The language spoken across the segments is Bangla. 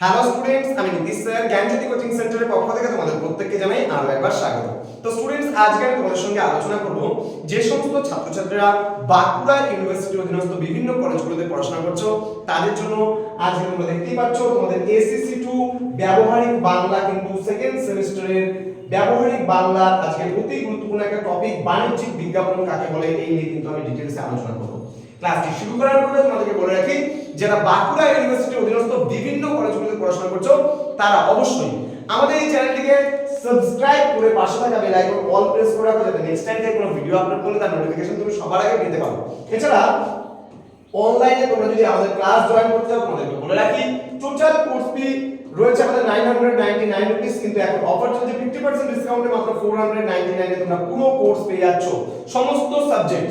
হ্যালো স্টুডেন্টস আমি নীতিশ স্যার, জ্ঞানজ্যোতি কোচিং সেন্টারের পক্ষ থেকে তোমাদের প্রত্যেককে জানাই আরও একবার স্বাগত। তো স্টুডেন্টস আজকে আমি তোমাদের সঙ্গে আলোচনা করব যে সমস্ত ছাত্রছাত্রীরা বাঁকুড়া ইউনিভার্সিটির অধীনস্থ বিভিন্ন কলেজগুলোতে পড়াশোনা করছ, তাদের জন্য আজকে তোমরা দেখতেই পাচ্ছ তোমাদের এসিসি টু ব্যবহারিক বাংলা কিন্তু সেকেন্ড সেমিস্টারের ব্যবহারিক বাংলা আজকে অতি গুরুত্বপূর্ণ একটা টপিক বাণিজ্যিক বিজ্ঞাপন কাকে বলে এই নিয়ে কিন্তু আমি ডিটেলসে আলোচনা করব। ক্লাসটি শুরু করার পূর্বে তোমাদেরকে বলে রাখি, যারা বাঁকুড়া ইউনিভার্সিটির অধীনস্থ বিভিন্ন কলেজগুলোতে পড়াশোনা করছ, তারা অবশ্যই আমাদের এই চ্যানেলটিকে সাবস্ক্রাইব করে পাশে থাকা বেল আইকন অল প্রেস করে রাখো, যাতে নেক্সট টাইম থেকে কোনো ভিডিও আপলোড করলে তার নোটিফিকেশন তুমি সবার আগে পেতে পারো। এছাড়া অনলাইনে তোমরা যদি আমাদের ক্লাস জয়েন করতে চাও, তোমাদেরকে বলে রাখি টোটাল কোর্স ফি রয়েছে আমাদের 999 রুপিস কিন্তু এখন অফার চলছে 50% ডিসকাউন্টে মাত্র 499 এ তোমরা পুরো কোর্স পেয়ে যাচ্ছ। সমস্ত সাবজেক্ট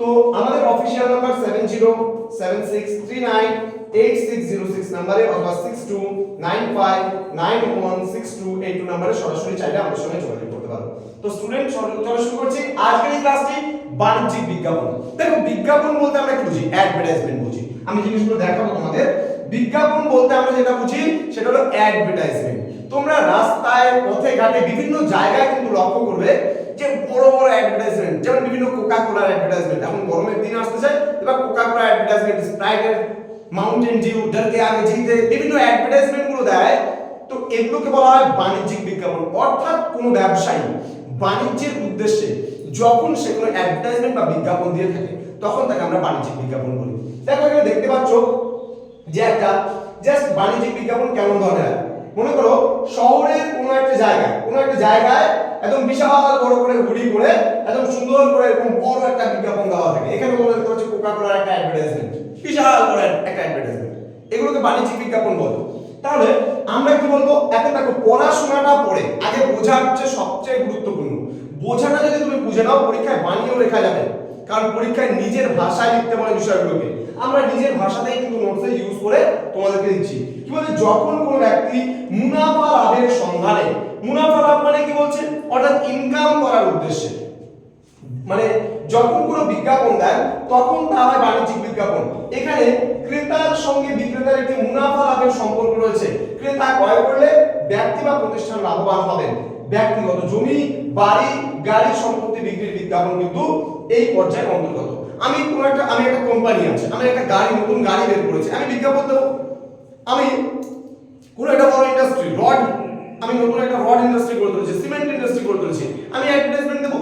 তো আমাদের অফিশিয়াল নাম্বার 7076398606 নম্বরে অথবা 6295916282 নম্বরে সরাসরি চাইলে আমাদের সঙ্গে যোগাযোগ করতে পারো। তো স্টুডেন্ট চলো শুরু করছি। আজকের এই ক্লাসটি বাণিজ্যিক বিজ্ঞাপন। দেখো, বিজ্ঞাপন বলতে আমরা কি বুঝি? অ্যাডভার্টাইজমেন্ট বুঝি। আমি জিনিসগুলো দেখাবো তোমাদের। বিজ্ঞাপন বলতে আমরা যেটা বুঝি, সেটা হলো অ্যাডভার্টাইজমেন্ট তোমরা রাস্তায়, পথে, ঘাটে বিভিন্ন জায়গায় কিন্তু লক্ষ্য করবে যে বড় অ্যাডভার্টাইজমেন্ট যেমন বিভিন্ন কোকা কোলার অ্যাডভার্টাইজমেন্ট এখন গরমের দিন আসতেছে, এবার কোকা কোলা অ্যাডভার্টাইজমেন্ট স্প্রাইটের মাউন্টেন ডিউ ডরকে আগে জিতে বিভিন্ন অ্যাডভার্টাইজমেন্টগুলো দেয়। তো এগুলোকে বলা হয় বাণিজ্যিক বিজ্ঞাপন, অর্থাৎ কোনো ব্যবসায়ী বাণিজ্যের উদ্দেশ্যে যখন সে কোনো অ্যাডভার্টাইজমেন্ট বা বিজ্ঞাপন দিয়ে থাকে, তখন তাকে আমরা বাণিজ্যিক বিজ্ঞাপন বলি। দেখো এখানে দেখতে পাচ্ছ যে একটা জাস্ট বাণিজ্যিক বিজ্ঞাপন কেমন ধরনের? মনে করো শহরের কোনো একটা জায়গায়, কোনো একটা জায়গায় একদম বিশাল বড় করে হুডি করে, একদম সুন্দর করে এরকম বড় একটা বিজ্ঞাপন দেওয়া থাকে। এখানে তোমরা দেখতে কোকা কোলার একটা অ্যাডভার্টাইজমেন্ট বিশাল বড় একটা অ্যাডভার্টাইজমেন্ট এগুলোকে বাণিজ্যিক বিজ্ঞাপন বলে। তাহলে আমরা কি বলব? এখন দেখো, পড়াশোনাটা পড়ে, আগে বোঝা হচ্ছে সবচেয়ে গুরুত্বপূর্ণ। বোঝাটা যদি তুমি বুঝে নাও, পরীক্ষায় বানিয়েও লেখা যাবে। কারণ পরীক্ষায় নিজের ভাষায় লিখতে বলে বিষয়গুলোকে। আমরা নিজের ভাষাতেই কিন্তু নোটসে ইউজ করে তোমাদেরকে দিচ্ছি। কি বলছে? যখন কোনো ব্যক্তি মুনাফা লাভের সন্ধানে, মুনাফা লাভ মানে কি বলছে? অর্থাৎ ইনকাম করার উদ্দেশ্যে। মানে যখন কোনো বিজ্ঞাপন দেন তখন তা হয় বাণিজ্যিক বিজ্ঞাপন। এখানে ক্রেতার সঙ্গে বিক্রেতার একটি মুনাফা লাভের সম্পর্ক রয়েছে। ক্রেতা ক্রয় করলে ব্যক্তি বা প্রতিষ্ঠান লাভবান হবেন। ব্যক্তিগত জমি, বাড়ি, গাড়ি সম্পত্তি বিক্রির বিজ্ঞাপন কিন্তু এই পর্যায়ের অন্তর্গত। আমি কোন একটা, আমি একটা কোম্পানি আছে, আমি একটা গাড়ি, নতুন গাড়ি বের করেছি, আমি বিজ্ঞাপন দেবো। আমি কোন একটা বড় ইন্ডাস্ট্রি রড আমি নতুন একটা রড ইন্ডাস্ট্রি করে তুলেছি সিমেন্ট ইন্ডাস্ট্রি করে তুলেছি, আমি অ্যাডভার্টাইজমেন্ট দেবো।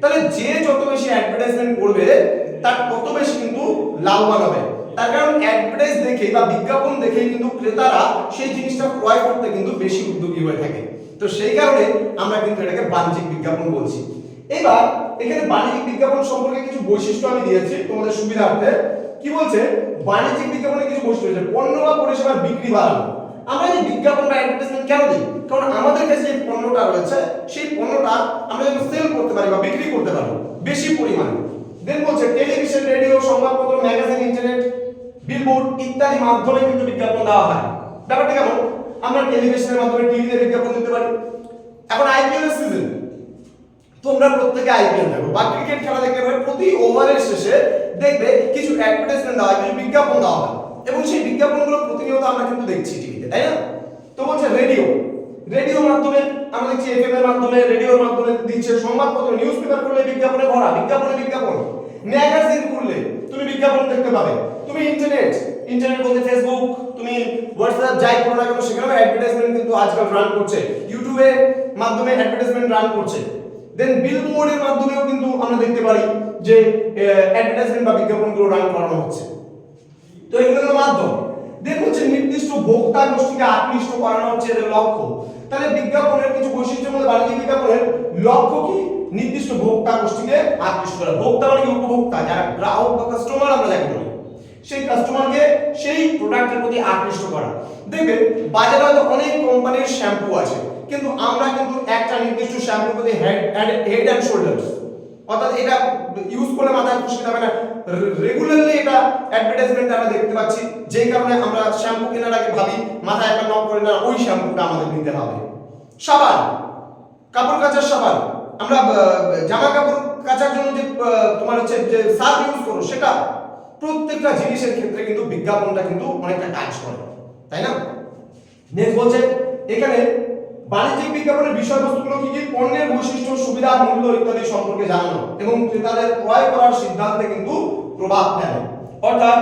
তাহলে যে যত বেশি অ্যাডভার্টাইজমেন্ট করবে, তার তত বেশি কিন্তু লাভবান হবে। তার কারণ অ্যাডভার্টাইজ দেখে বা বিজ্ঞাপন দেখে কিন্তু ক্রেতারা সেই জিনিসটা ক্রয় করতে কিন্তু বেশি উদ্যোগী হয়ে থাকে। তো সেই কারণে আমরা কিন্তু এটাকে বাণিজ্যিক বিজ্ঞাপন বলছি। এবার এখানে বাণিজ্যিক বিজ্ঞাপন সম্পর্কে কিছু বৈশিষ্ট্য আমি দিয়েছি তোমাদের সুবিধার্থে। কি বলছে? বাণিজ্যিক বিজ্ঞাপনে কিছু বৈশিষ্ট্য রয়েছে। পণ্য বা পরিষেবার বিক্রি বাড়ানো। আমরা যে বিজ্ঞাপন বা অ্যাডভার্টাইজমেন্ট কেন দিই? কারণ আমাদের কাছে যে পণ্যটা রয়েছে, সেই পণ্যটা আমরা যেন সেল করতে পারি বা বিক্রি করতে পারি, বেশি পরিমাণে। দেন বলছে টেলিভিশন রেডিও সংবাদপত্র ম্যাগাজিন ইন্টারনেট বিলবোর্ড ইত্যাদি মাধ্যমে কিন্তু বিজ্ঞাপন দেওয়া হয়। ব্যাপারটা কেমন? আমরা টেলিভিশনের মাধ্যমে টিভিতে বিজ্ঞাপন দিতে পারি। এখন আইপিএল এর সিজন তোমরা প্রত্যেকে আইপিএল দেখো। বা ক্রিকেট খেলা দেখতে পাবে প্রতি ওভারের শেষে দেখবে কিছু অ্যাডভার্টাইজমেন্ট দেওয়া হয় বিজ্ঞাপন দেওয়া হয় এবং সেই বিজ্ঞাপনগুলো প্রতিনিয়ত আমরা কিন্তু দেখছি টিভিতে, তাই না? তো বলছে রেডিও রেডিওর মাধ্যমে আমরা দেখছি এফএম এর মাধ্যমে রেডিওর মাধ্যমে দিচ্ছে সংবাদপত্র নিউজ পেপার করলে বিজ্ঞাপনে ভরা, বিজ্ঞাপনে বিজ্ঞাপন। ম্যাগাজিন খুললে তুমি বিজ্ঞাপন দেখতে পাবে। তুমি ইন্টারনেট ইন্টারনেট বলতে ফেসবুক তুমি হোয়াটসঅ্যাপ যাই করো না কেন, সেখানেও অ্যাডভার্টাইজমেন্ট কিন্তু আজকাল রান করছে। ইউটিউবে মাধ্যমে অ্যাডভার্টাইজমেন্ট রান করছে। দেন বিলবোর্ডের মাধ্যমেও কিন্তু আমরা দেখতে পারি যে অ্যাডভার্টাইজমেন্ট বা বিজ্ঞাপনগুলো রান করানো হচ্ছে। তো এগুলো মাধ্যম। দেন হচ্ছে নির্দিষ্ট ভোক্তা গোষ্ঠীকে আকৃষ্ট করানো হচ্ছে এদের লক্ষ্য। তাহলে বিজ্ঞাপনের কিছু বৈশিষ্ট্যের মধ্যে বাণিজ্যিক বিজ্ঞাপনের লক্ষ্য কি? নির্দিষ্ট ভোক্তা গোষ্ঠীকে আকৃষ্ট করা। ভোক্তা মানে কি? উপভোক্তা, যারা গ্রাহক বা কাস্টমার আমরা যাকে বলি সেই কাস্টমারকে সেই প্রতি আকৃষ্ট করা। দেখবে বাজারে হয়তো অনেক কোম্পানির শ্যাম্পু আছে, কিন্তু আমরা কিন্তু একটা নির্দিষ্ট শ্যাম্পুর প্রতি হেড হেড অ্যান্ড শোল্ডার্স অর্থাৎ এটা ইউজ করলে মাথায় খুশকি হবে না। রেগুলারলি এটা অ্যাডভার্টাইজমেন্ট আমরা দেখতে পাচ্ছি, যেই কারণে আমরা শ্যাম্পু কেনার আগে ভাবি, মাথায় একটা নক করে না, ওই শ্যাম্পুটা আমাদের নিতে হবে। সাবান, কাপড় কাচার সাবান। আমরা জামা কাপড় কাচার জন্য যে তোমার হচ্ছে যে সার্ফ ইউজ করো, সেটা প্রত্যেকটা জিনিসের ক্ষেত্রে কিন্তু বিজ্ঞাপনটা কিন্তু অনেকটা কাজ করে, তাই না? নেক্সট বলছে, এখানে বাণিজ্যিক বিজ্ঞাপনের বিষয়বস্তুগুলো কি কি? পণ্যের বৈশিষ্ট্য, সুবিধা, মূল্য ইত্যাদি সম্পর্কে জানানো এবং ক্রেতাদের ক্রয় করার সিদ্ধান্তে কিন্তু প্রভাব ফেলে। অর্থাৎ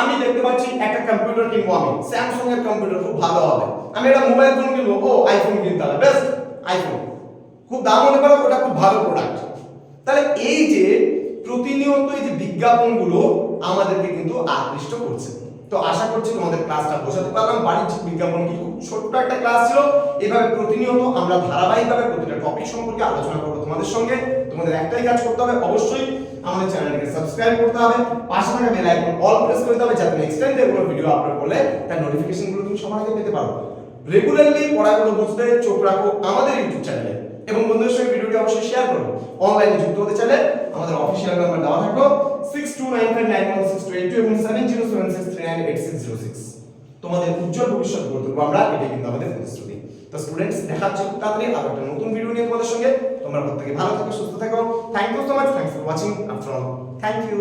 আমি দেখতে পাচ্ছি একটা কম্পিউটার কিনবো আমি স্যামসাং এর কম্পিউটার খুব ভালো হবে। আমি একটা মোবাইল ফোন কিনবো, ও আইফোন কিনতে হবে বেস্ট আইফোন খুব দাম হতে পারে, ওটা খুব ভালো প্রোডাক্ট তাহলে এই যে প্রতিনিয়ত এই যে বিজ্ঞাপনগুলো আমাদেরকে কিন্তু আকৃষ্ট করছে। তো আশা করছি তোমাদের ক্লাসটা বোঝাতে পারলাম। বাণিজ্যিক বিজ্ঞাপন কি খুব ছোট্ট একটা ক্লাস ছিল। এভাবে প্রতিনিয়ত আমরা ধারাবাহিকভাবে প্রতিটা টপিক সম্পর্কে আলোচনা করব তোমাদের সঙ্গে। তোমাদের একটাই কাজ করতে হবে অবশ্যই আমাদের চ্যানেলটিকে সাবস্ক্রাইব করতে হবে। পাশে থাকা বেল আইকন অল প্রেস করতে হবে যাতে নেক্সট টাইম কোনো ভিডিও আপলোড করলে তার নোটিফিকেশনগুলো তুমি সবার আগে পেতে পারো। রেগুলারলি পড়াগুলো বুঝতে চোখ রাখো আমাদের ইউটিউব চ্যানেলে এবং বন্ধুদের সঙ্গে ভিডিওটি অবশ্যই শেয়ার করো। অনলাইনে যুক্ত হতে চাইলে আমাদের অফিসিয়াল নাম্বার দেওয়া থাকল তোমাদের উজ্জ্বল ভবিষ্যৎ গড়ে তুলবো আমরা কিন্তু আমাদের প্রতিশ্রুতি। স্টুডেন্টস দেখা হচ্ছে তাড়াতাড়ি আরও একটা নতুন ভিডিও নিয়ে তোমাদের সঙ্গে। তোমরা প্রত্যেকে ভালো থাকো, সুস্থ থাকো। Thank you so much thanks for watching after all thank you